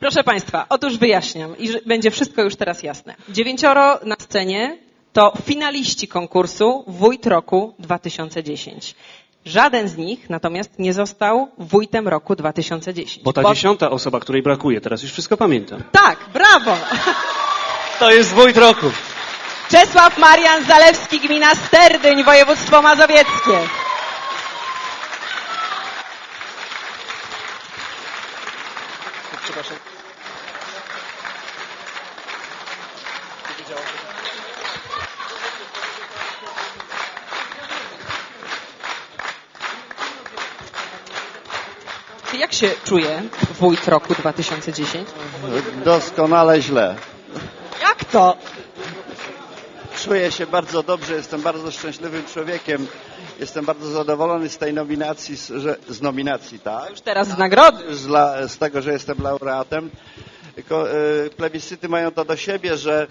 Proszę Państwa, otóż wyjaśniam i będzie wszystko już teraz jasne. Dziewięcioro na scenie to finaliści konkursu Wójt Roku 2010. Żaden z nich natomiast nie został wójtem roku 2010. Bo ta dziesiąta osoba, której brakuje, teraz już wszystko pamiętam. Tak, brawo! To jest wójt roku. Czesław Marian Zalewski, gmina Sterdyń, województwo mazowieckie. Jak się czuje wójt roku 2010? Doskonale źle. Jak to? Czuję się bardzo dobrze, jestem bardzo szczęśliwym człowiekiem. Jestem bardzo zadowolony z tej nominacji, z, że, z nominacji, tak? Już teraz z nagrody. Z, la, z tego, że jestem laureatem. Tylko y, plebiscyty mają to do siebie, że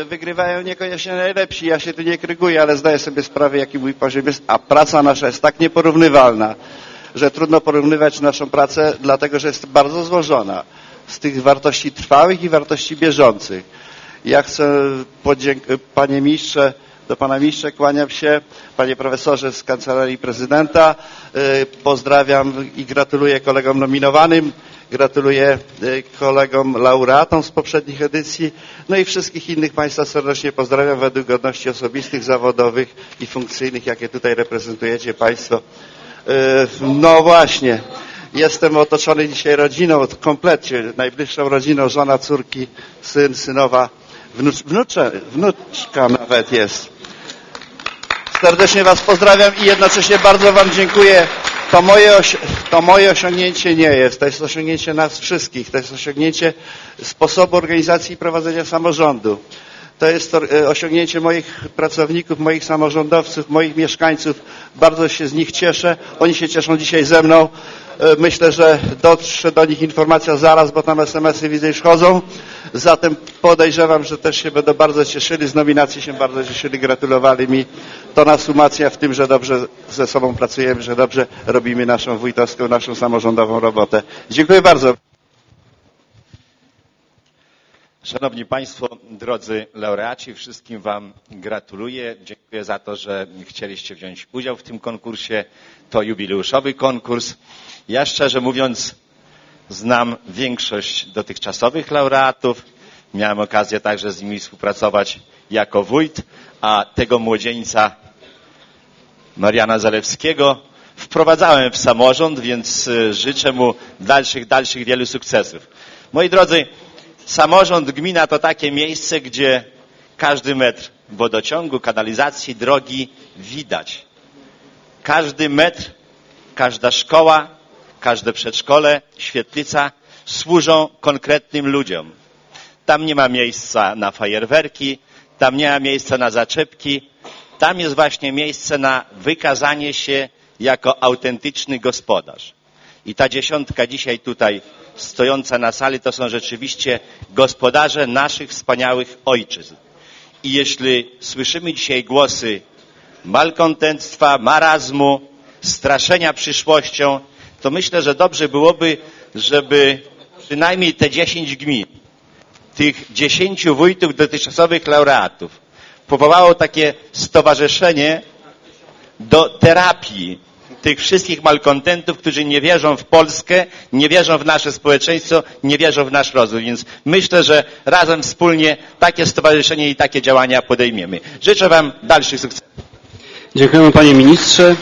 y, wygrywają niekoniecznie najlepsi. Ja się tu nie kryguję, ale zdaję sobie sprawę, jaki mój poziom jest. A praca nasza jest tak nieporównywalna, że trudno porównywać naszą pracę, dlatego że jest bardzo złożona z tych wartości trwałych i wartości bieżących. Ja chcę panie ministrze, do pana ministrze kłaniam się, panie profesorze z kancelarii prezydenta. Y, Pozdrawiam i gratuluję kolegom nominowanym, gratuluję y, kolegom laureatom z poprzednich edycji, no i wszystkich innych państwa serdecznie pozdrawiam według godności osobistych, zawodowych i funkcyjnych, jakie tutaj reprezentujecie państwo. Y, No właśnie. Jestem otoczony dzisiaj rodziną, kompletnie, najbliższą rodziną, żona, córki, syn, synowa, wnucz, wnucze, wnuczka nawet jest. Serdecznie Was pozdrawiam i jednocześnie bardzo Wam dziękuję. To moje, to moje osiągnięcie nie jest, to jest osiągnięcie nas wszystkich, to jest osiągnięcie sposobu organizacji i prowadzenia samorządu. To jest e, osiągnięcie moich pracowników, moich samorządowców, moich mieszkańców. Bardzo się z nich cieszę. Oni się cieszą dzisiaj ze mną. E, Myślę, że dotrze do nich informacja zaraz, bo tam SMS-y widzę już chodzą. Zatem podejrzewam, że też się będą bardzo cieszyli. Z nominacji się bardzo cieszyli, gratulowali mi. To nas umacnia w tym, że dobrze ze sobą pracujemy, że dobrze robimy naszą wójtowską, naszą samorządową robotę. Dziękuję bardzo. Szanowni Państwo, drodzy laureaci, wszystkim Wam gratuluję. Dziękuję za to, że chcieliście wziąć udział w tym konkursie. To jubileuszowy konkurs. Ja szczerze mówiąc znam większość dotychczasowych laureatów. Miałem okazję także z nimi współpracować jako wójt, a tego młodzieńca Mariana Zalewskiego wprowadzałem w samorząd, więc y, życzę mu dalszych, dalszych wielu sukcesów. Moi drodzy, samorząd, gmina to takie miejsce, gdzie każdy metr wodociągu, kanalizacji, drogi widać. Każdy metr, każda szkoła, każde przedszkole, świetlica służą konkretnym ludziom. Tam nie ma miejsca na fajerwerki, tam nie ma miejsca na zaczepki, tam jest właśnie miejsce na wykazanie się jako autentyczny gospodarz. I ta dziesiątka dzisiaj tutaj stojąca na sali to są rzeczywiście gospodarze naszych wspaniałych ojczyzn. I jeśli słyszymy dzisiaj głosy malkontentstwa, marazmu, straszenia przyszłością, to myślę, że dobrze byłoby, żeby przynajmniej te 10 gmin, tych 10 wójtów dotychczasowych laureatów, powołało takie stowarzyszenie do terapii tych wszystkich malkontentów, którzy nie wierzą w Polskę, nie wierzą w nasze społeczeństwo, nie wierzą w nasz rozwój. Więc myślę, że razem wspólnie takie stowarzyszenie i takie działania podejmiemy. Życzę Wam dalszych sukcesów. Dziękujemy panie ministrze.